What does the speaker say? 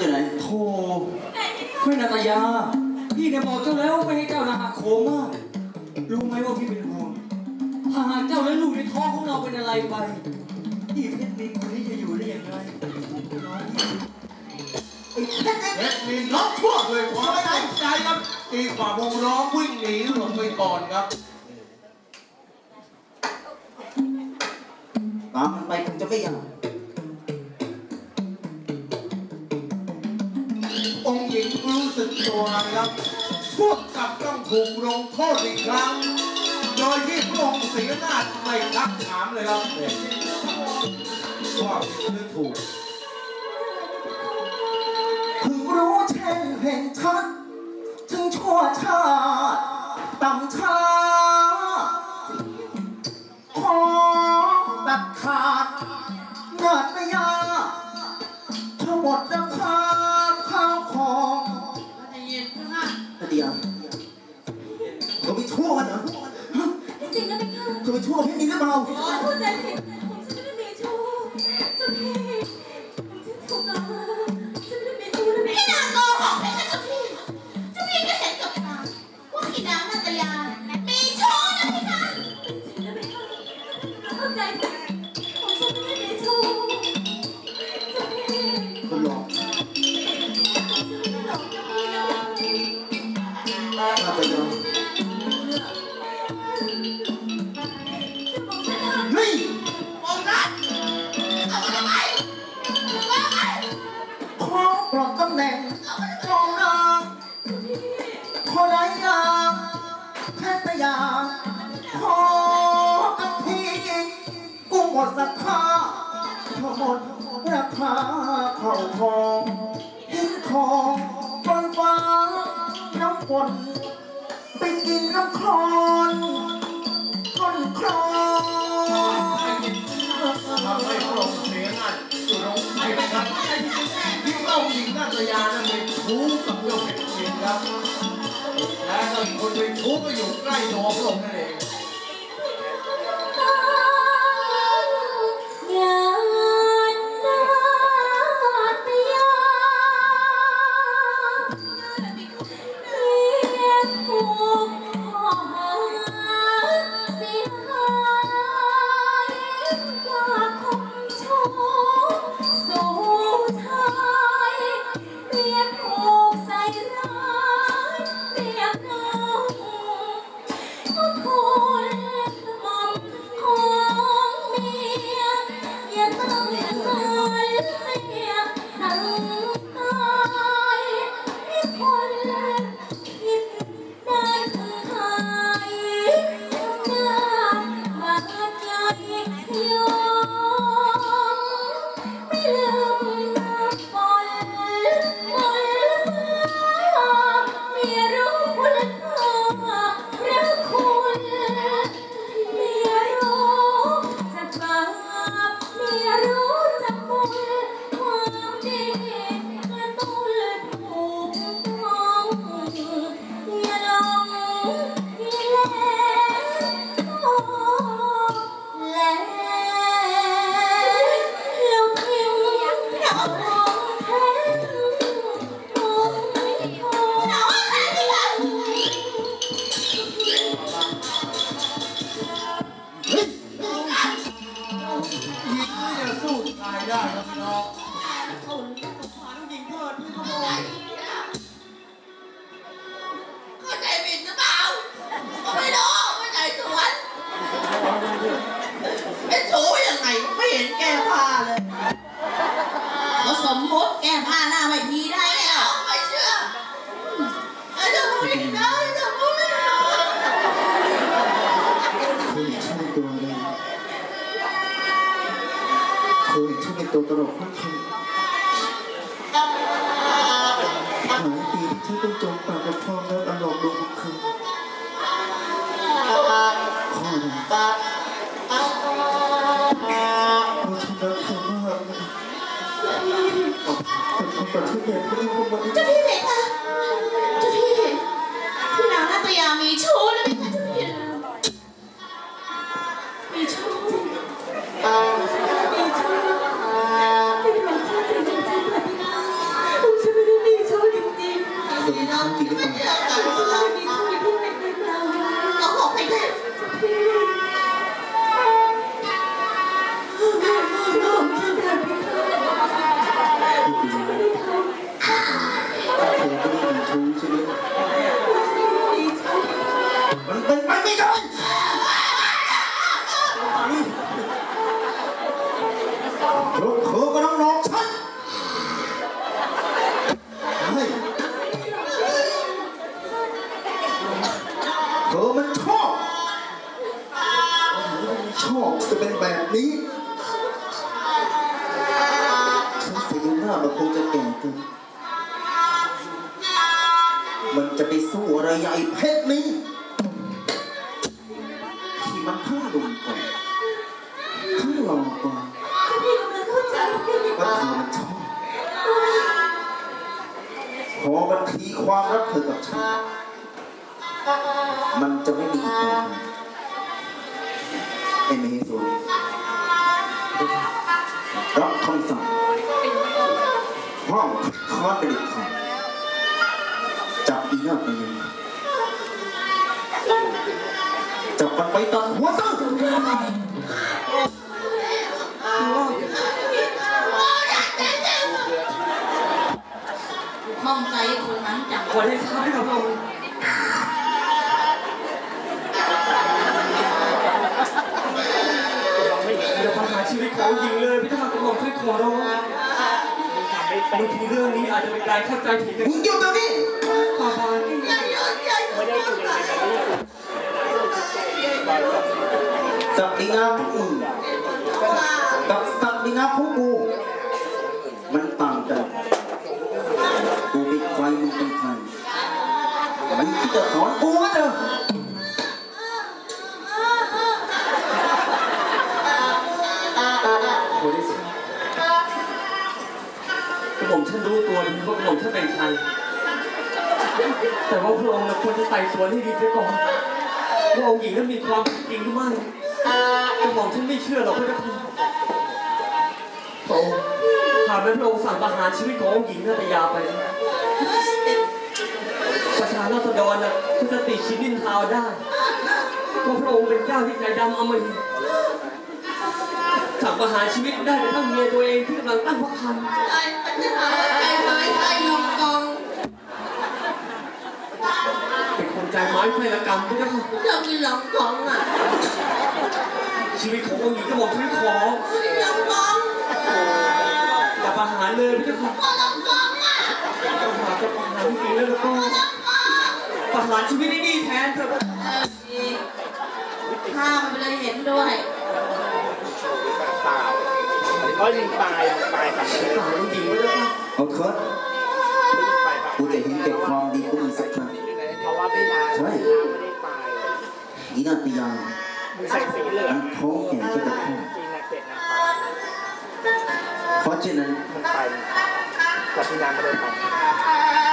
อยู่ไหนโธ่เพื่อนนาตยา พี่เนี่ยบอกเจ้าแล้วไม่ให้เจ้านะหักโคมมากรู้ไหมว่าพี่เป็นห่วงถ้าหากเจ้าและลูกในท้องของเราเป็นอะไรไปพี่เพชรมีคนนี้จะอยู่ได้ยังไงน้องพี่เพชรมีล็อกทั่วด้วยความตั้งใจครับตีฝ่าวงล้อมวิ่งหนีหลบไปก่อนครับตามมันไปคงจะไม่ยากอง สึกตัวนะครับพวกกับต้องถูกลงโทษอีกครั้ง โดยที่พระองค์ศรีนาฏไม่ทักถามเลยครับว่าผิดหรือถูกถึงรู้แช่งเห็นชัดถึงชั่วชาติต่ำช้าข ไหมคะเขาไป ดศรัทธาทั้งหมดราคาเข้าทองทิ้งของบนฟ้า น้ำฝนไปกินน้ำคลอนก้นคลองทำให้พระองค์เสียหน้าสุรงไปนะครับที่เล่าหญิงนาตยานั้นไปชู้กับเจ้าเพชรจินครับและก็อีกคนไปชู้ก็อยู่ใกล้ตัวพระองค์นั่นเอง พร ยช่วยตัวต คงจะแก่เกินมันจะไปสู้อะไรใหญ่เพชรนี้ที่มันทั้งดุมก่อนทั้งหลอกก่อนพี่มังเข้าก็เธอมันชอบขอมันทีความรักเธอกับฉันมันจะไม่ดีอีกต่อไปไอ้เมย์สวย คอนเป็นเด็กขาดจับอีน่าไปยังจับมันไปตัดหัวซะมองใจคนนั้นจังขอได้ทราบให้กับพระองค์อย่าประหารชีวิตขององค์หญิงเลยพี่ทหารกระหม่อมช่ขอร้อง บางทีเรื่องนี้อาจจะเป็นการเข้าใจผิดกันมึงหยุดเดี๋ยวนี้ฝ่าบาทสักดิงามของมึงกับสักดิงามของกูมันต่างกันกูเป็นใครมึงเป็นใครมันคิดจะสอนกูนะเด้อข รู้ตัวดีว่ากระหม่อมฉันเป็นใคร แต่ว่าพระองค์น่ะควรจะไต่สวนให้ดีเสียก่อนว่าองค์หญิงนั้นมีความผิดจริงหรือไม่กระหม่อมฉันไม่เชื่อหรอกพระเจ้าค่ะพระองค์หากแม้พระองค์สั่งประหารชีวิตขององค์หญิงนาตยาไป ประชาราษฎรน่ะก็จะติชินินทาวได้ว่าพระองค์เป็นเจ้าที่ใจดำอมหิต สั่งประหารชีวิตได้กระทั่งเมียตัวเองที่กำลังตั้งพระครรภ์ใจใจไม้ใจลงกองเป็นคนใจไม้ไฟละกรรมพระเจ้าค่ะเรื่องมีหลงกองอะชีวิตขององค์หญิงก็บอกฉันขอหลงกองอย่าประหารเลยพระเจ้าค่ะหลงกองอะประหารจะประหารจริงๆแล้วก็ประหารชีวิตให้ดีแทนเถอะเออดีข้ามันเลยเห็นด้วย ก็ยิงปลายปลายฝั่งนี้ประหารองค์หญิงพระเจ้าค่ะเอาเถิดกูจะเห็นแก่ความดีของมึงสักครั้งเพราะว่าไม่นานใช่ไม่ได้ปลายอีนาตยามึงใส่สีเหลืองมันท้องแก่แค่กับพ่อจริงนะเป็ดนะเพราะฉะนั้นมันไปกับพี่นานไม่ได้ไป